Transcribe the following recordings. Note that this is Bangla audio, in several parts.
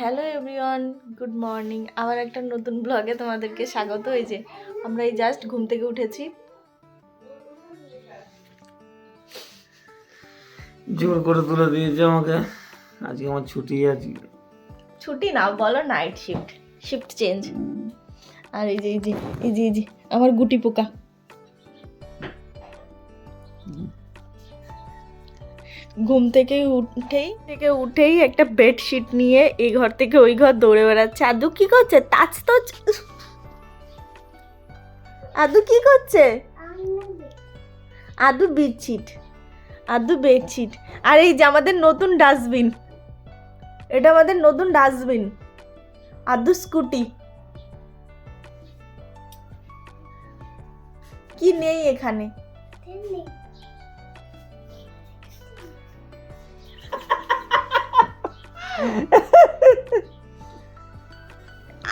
Hello everyone good morning. আবার একটা নতুন ব্লগে তোমাদেরকে স্বাগত। হয়েছে আমরা এই জাস্ট ঘুম থেকে উঠেছি। জোর করে তুলে দিয়েছে আমাকে। আজকে আমার ছুটি আছে। ছুটি না বলো নাইট শিফট শিফট চেঞ্জ আর এই যে এই যে এই যে এই যে আমার গুটি পোকা। ঘুম থেকে উঠেই থেকে উঠেই একটা বেডশিট নিয়ে এই ঘর থেকে ওই ঘর দৌড়ে বেড়াচ্ছে। আদু কি করছে? তাজ তো আদু কি করছে? আদু বেডশিট আদু বেডশিট আর এই যে আমাদের নতুন ডাস্টবিন এটা আমাদের নতুন ডাস্টবিন আদু স্কুটি কি নেই এখানে?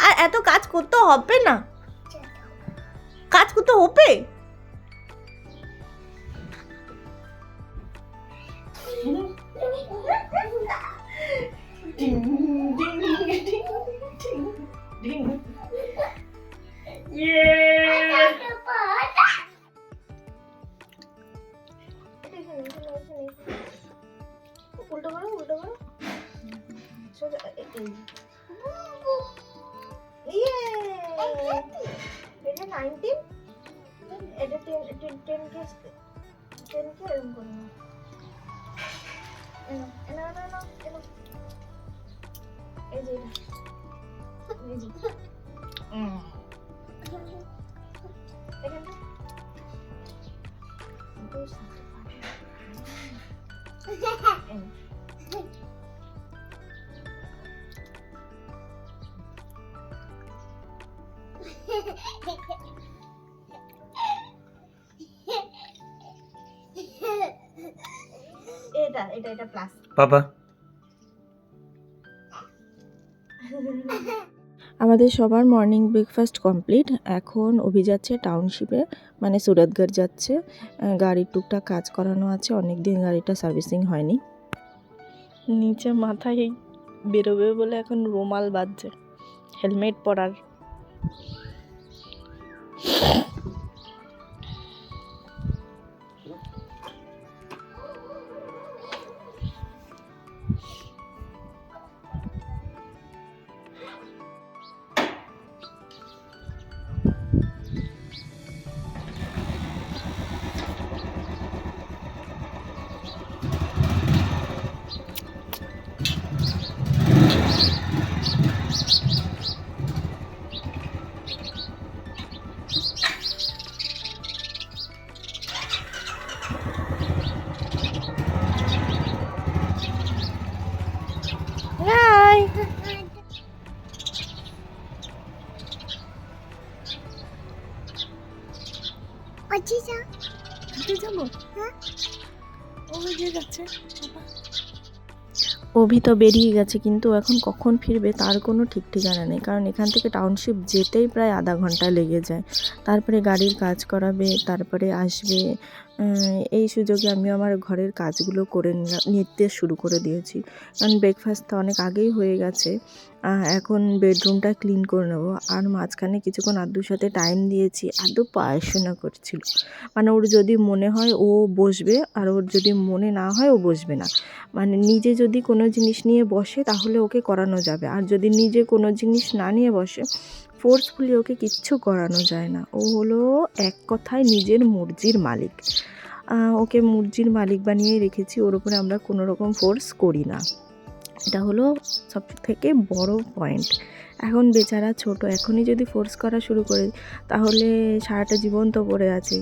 আর এত কাজ করতে হবে না। কাজ করতে হবে? উল্টো এই যে এটা। এই যে। এখানটা। দুই সাথে পারে। এনো। এটা এটা এটা প্লাস পাপা আমাদের সবার মর্নিং ব্রেকফাস্ট কমপ্লিট এখন অভি যাচ্ছে টাউনশিপে মানে সুরতগড় যাচ্ছে। গাড়ির টুকটাক কাজ করানো আছে অনেক দিন গাড়িটা সার্ভিসিং হয়নি। নিচে মাথায় বেরোবে বলে এখন রুমাল বাজছে, হেলমেট পরার। যাব? যাচ্ছে অভি তো বেরিয়ে গেছে কিন্তু এখন কখন ফিরবে তার কোনো ঠিক ঠিকানা নেই। কারণ এখান থেকে টাউনশিপ যেতেই প্রায় আধা ঘণ্টা লেগে যায়। তারপরে গাড়ির কাজ করাবে তারপরে আসবে এই সুযোগে আমি আমার ঘরের কাজগুলো করে নিতে শুরু করে দিয়েছি। কারণ ব্রেকফাস্ট তো অনেক আগেই হয়ে গেছে। এখন বেডরুমটা ক্লিন করে নেব। আর মাঝখানে কিছুক্ষণ আদ্যুর সাথে টাইম দিয়েছি। আদ্যু পড়াশোনা করছিল। মানে ওর যদি মনে হয় ও বসবে, আর ওর যদি মনে না হয় ও বসবে না। মানে নিজে যদি কোনো জিনিস নিয়ে বসে, তাহলে ওকে করানো যাবে। আর যদি নিজে কোনো জিনিস না নিয়ে বসে ফোর্সফুলি ওকে কিচ্ছু করানো যায় না। ও হলো এক কথায় নিজের মর্জির মালিক। ওকে মুরজির মালিক বানিয়ে রেখেছি, ওর উপরে আমরা কোনো রকম ফোর্স করি না। এটা হলো সব থেকে বড় পয়েন্ট এখন বেচারা ছোট, এখনই যদি ফোর্স করা শুরু করে, তাহলে সারাটা জীবন তো পড়ে আছে।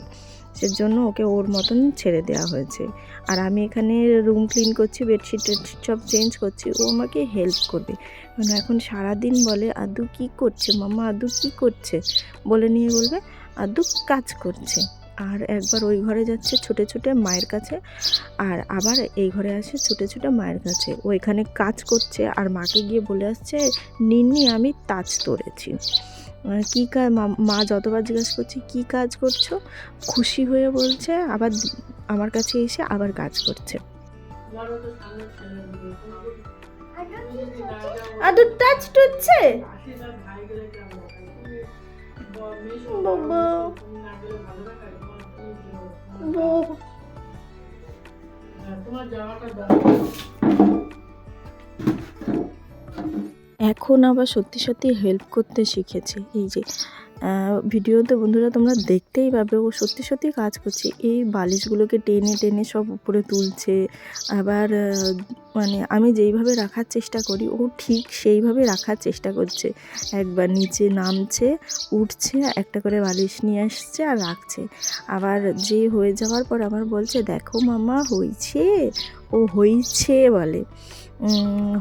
সেজন্য ওকে ওর মতন ছেড়ে দেওয়া হয়েছে। আর আমি এখানে রুম ক্লিন করছি বেডশিট টেডশিট সব চেঞ্জ করছি, ও আমাকে হেল্প করবে। কারণ এখন সারাদিন বলে, আদু কি করছে মামা? আদু কি করছে? বলে নিয়ে বলবে, আদু কাজ করছে। আর একবার ওই ঘরে যাচ্ছে ছুটে ছুটে মায়ের কাছে, আর আবার এই ঘরে আসে ছুটে ছুটে মায়ের কাছে। ও এখানে কাজ করছে, আর মাকে গিয়ে বলে আসছে, নিন্নি, আমি তাজ তোড়েছি কী কাজ মা যতবার জিজ্ঞাসা করছে, কী কাজ করছ? খুশি হয়ে বলছে, আবার আমার কাছে এসে আবার কাজ করছে। আর আদু টাচ এখন আবার সত্যি সত্যি হেল্প করতে শিখেছে। এই যে ভিডিওতে বন্ধুরা তোমরা দেখতেই পাবে, ও সত্যি সত্যি কাজ করছে। এই বালিশগুলোকে টেনে টেনে সব উপরে তুলছে। আবার মানে আমি যেইভাবে রাখার চেষ্টা করি, ও ঠিক সেইভাবে রাখার চেষ্টা করছে। একবার নিচে নামছে, উঠছে, একটা করে বালিশ নিয়ে আসছে আর রাখছে। আবার যে হয়ে যাওয়ার পর আবার বলছে, দেখো মামা হয়েছে ও হয়েছে বলে।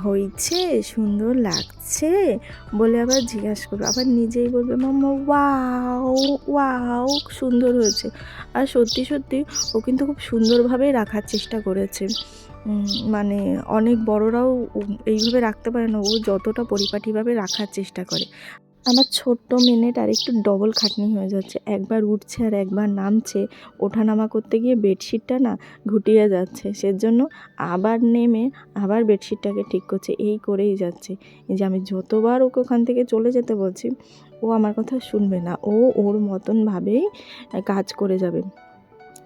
হয়েছে, সুন্দর লাগছে বলে আবার জিজ্ঞাসা করবে আবার নিজেই বলবে, মাম্মা, ওয়াও ওয়াও, সুন্দর হয়েছে। আর সত্যি সত্যি ও কিন্তু খুব সুন্দরভাবে রাখার চেষ্টা করেছে। মানে অনেক বড়রাও এইভাবে রাখতে পারে না, ও যতটা পরিপাটিভাবে রাখার চেষ্টা করে। আমার ছোট্ট মিনিট আর একটু ডবল খাটনি হয়ে যাচ্ছে। একবার উঠছে আর একবার নামছে। ওঠানামা করতে গিয়ে বেডশিটটা না ঘুটিয়ে যাচ্ছে। সেজন্য আবার নেমে আবার বেডশিটটাকে ঠিক করছে। এই করেই যাচ্ছে। এই যে আমি যতবার ওকে ওখান থেকে চলে যেতে বলছি, ও আমার কথা শুনবে না। ও ওর মতনভাবেই কাজ করে যাবে।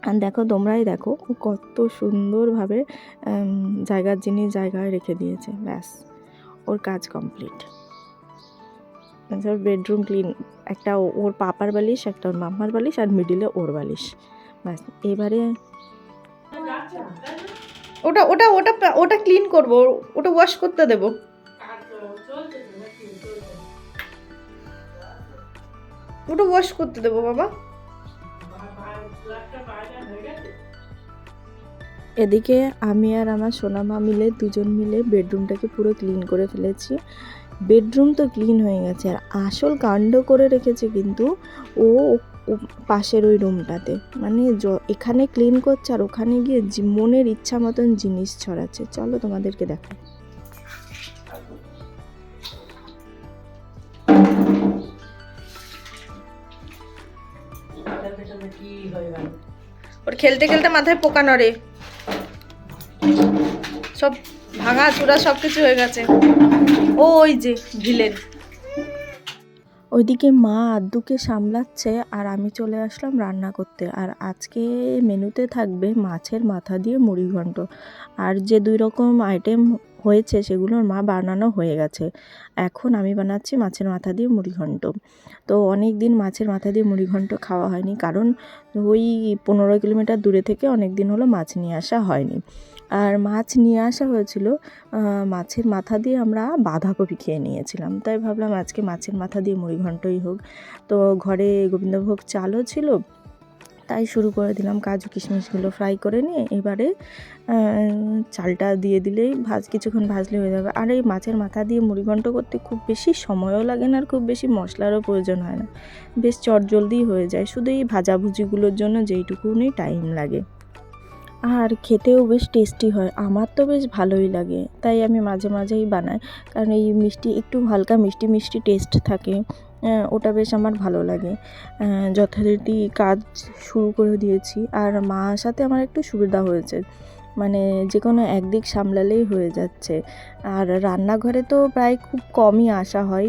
আর দেখো, তোমরাই দেখো কত সুন্দরভাবে জায়গার জিনিস জায়গায় রেখে দিয়েছে। ব্যাস, ওর কাজ কমপ্লিট বেডরুম ক্লিন একটা ওর পাপার বালিশ একটা ওর মাম্মার বালিশ আর মিডিলে ওর বালিশ। ব্যাস এবারে ওটা ওটা ওটা ওটা ক্লিন করব ওটা ওয়াশ করতে দেবো। ওটা ওয়াশ করতে দেবো বাবা। এদিকে আমি আর আমার সোনামা মিলে দুজন মিলে বেডরুমটাকে পুরো ক্লিন করে ফেলেছি। বেডরুম তো ক্লিন হয়ে গেছে, আর আসল কাণ্ড করে রেখেছে কিন্তু ও পাশের ওই রুমটাতে। মানে এখানে ক্লিন করছে আর ওখানে গিয়ে মনের ইচ্ছা মতন জিনিস ছড়াচ্ছে। চলো তোমাদেরকে দেখো ওর খেলতে খেলতে মাথায় পোকা নড়ে। সব ভাঙা, চূড়া সব কিছু হয়ে গেছে। ওই যে ভিলেন ওইদিকে মা আদ্দুকে সামলাচ্ছে আর আমি চলে আসলাম রান্না করতে। আর আজকে মেনুতে থাকবে মাছের মাথা দিয়ে মুড়ি ঘন্ট আর যে দুই রকম আইটেম হয়েছে সেগুলোর মা বানানো হয়ে গেছে। এখন আমি বানাচ্ছি মাছের মাথা দিয়ে মুড়ি ঘন্ট। তো অনেক দিন মাছের মাথা দিয়ে মুড়ি ঘন্ট খাওয়া হয়নি কারণ ওই পনেরো কিলোমিটার দূরে থেকে অনেক দিন হলো মাছ নিয়ে আসা হয়নি। আর মাছ নিয়ে আসা হয়েছিল মাছের মাথা দিয়ে আমরা বাঁধাকপি খেয়ে নিয়েছিলাম। তাই ভাবলাম আজকে মাছের মাথা দিয়ে মুড়ি ঘন্টই হোক। তো ঘরে গোবিন্দভোগ চালও ছিল তাই শুরু করে দিলাম কাজু কিশমিশগুলো ফ্রাই করে নিয়ে এবারে চালটা দিয়ে দিলেই ভাজ, কিছুক্ষণ ভাজলে হয়ে যাবে। আর এই মাছের মাথা দিয়ে মুড়ি ঘন্ট করতে খুব বেশি সময়ও লাগে না আর খুব বেশি মশলারও প্রয়োজন হয় না। বেশ চট চটজলদি হয়ে যায়, শুধু এই ভাজাভুজিগুলোর জন্য যেইটুকুনি টাইম লাগে। আর খেতেও বেশ টেস্টি হয়, আমার তো বেশ ভালোই লাগে, তাই আমি মাঝে মাঝেই বানাই। কারণ এই মিষ্টি, একটু হালকা মিষ্টি মিষ্টি টেস্ট থাকে। ওটা বেশ আমার ভালো লাগে। যথারীতি কাজ শুরু করে দিয়েছি। আর মার সাথে আমার একটু সুবিধা হয়েছে। মানে যে কোনো একদিক সামলালেই হয়ে যাচ্ছে। আর রান্নাঘরে তো প্রায় খুব কমই আসা হয়।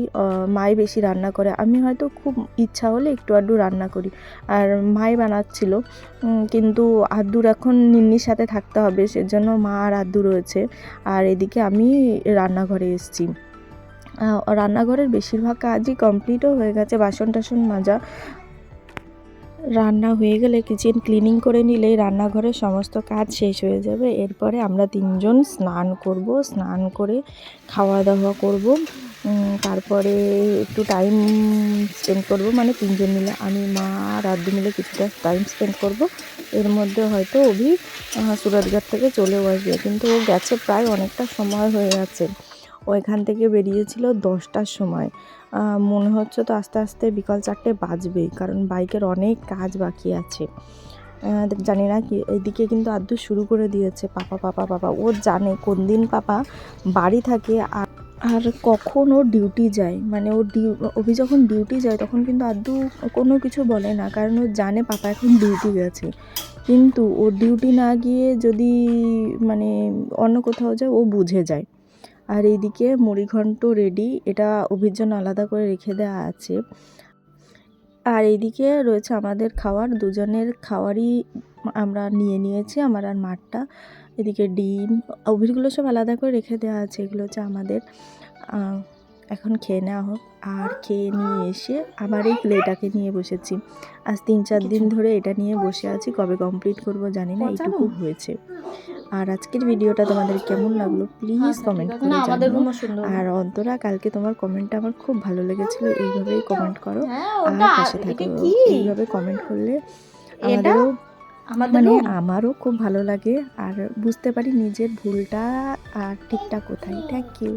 মাই বেশি রান্না করে। আমি হয়তো খুব ইচ্ছা হলে একটু আধটু রান্না করি। আর মাই বানাচ্ছিল। কিন্তু আদ্দুর এখন নিন্নির সাথে থাকতে হবে। সেজন্য মা আর আদ্দু রয়েছে। আর এদিকে আমি রান্নাঘরে এসেছি। রান্নাঘরের বেশিরভাগ কাজই কমপ্লিটও হয়ে গেছে বাসন টাসন মাজা। রান্না হয়ে গেলে কিচেন ক্লিনিং করে নিলেই রান্নাঘরের সমস্ত কাজ শেষ হয়ে যাবে। এরপরে আমরা তিনজন স্নান করব স্নান করে খাওয়া দাওয়া করব তারপরে একটু টাইম স্পেন্ড করব মানে তিনজন মিলে আমি মা আদ্দু মিলে কিছুটা টাইম স্পেন্ড করব। এর মধ্যে হয়তো অভি আহ, থেকে চলেও আসবে কিন্তু ও গেছে প্রায় অনেকটা সময় হয়ে গেছে ও এখান থেকে বেরিয়েছিল দশটার সময়। মনে হচ্ছে তো আস্তে আস্তে বিকাল চারটে বাজবেই, কারণ বাইকের অনেক কাজ বাকি আছে। জানি না কি, এদিকে কিন্তু আদ্দু শুরু করে দিয়েছে, পাপা পাপা পাপা। ও জানে কোন দিন পাপা বাড়ি থাকে আর আর কখন ও ডিউটি যায়। মানে ও ডিউ, অভি যখন ডিউটি যায় তখন কিন্তু আদ্দু কোনো কিছু বলে না, কারণ ও জানে পাপা এখন ডিউটি গেছে। কিন্তু ও ডিউটি না গিয়ে যদি মানে অন্য কোথাও যায়, ও বুঝে যায়। আর এইদিকে মুড়িঘণ্ট রেডি এটা অভির জন্য আলাদা করে রেখে দেওয়া আছে। আর এইদিকে রয়েছে আমাদের খাওয়ার দুজনের খাওয়ারই আমরা নিয়ে নিয়েছি আমার আর মাঠটা এদিকে ডিম অভিরগুলো সব আলাদা করে রেখে দেওয়া আছে এগুলো হচ্ছে আমাদের। এখন খেয়ে নেওয়া হোক। আর খেয়ে নিয়ে এসে আবার এই প্লেটাকে নিয়ে বসেছি। আজ তিন চার দিন ধরে এটা নিয়ে বসে আছি কবে কমপ্লিট করব জানি না এইটুকু হয়েছে। আর আজকের ভিডিওটা তোমাদের কেমন লাগল প্লিজ কমেন্ট করে জানিও। আর অন্তরা কালকে তোমার কমেন্টটা আমার খুব ভালো লেগেছিল এইভাবেই কমেন্ট করো। হ্যাঁ আর পাশে থাকো এইভাবে কমেন্ট করলে আমাদেরও মানে আমারও খুব ভালো লাগে। আর বুঝতে পারি নিজের ভুলটা আর ঠিকটা কোথায়। Thank you.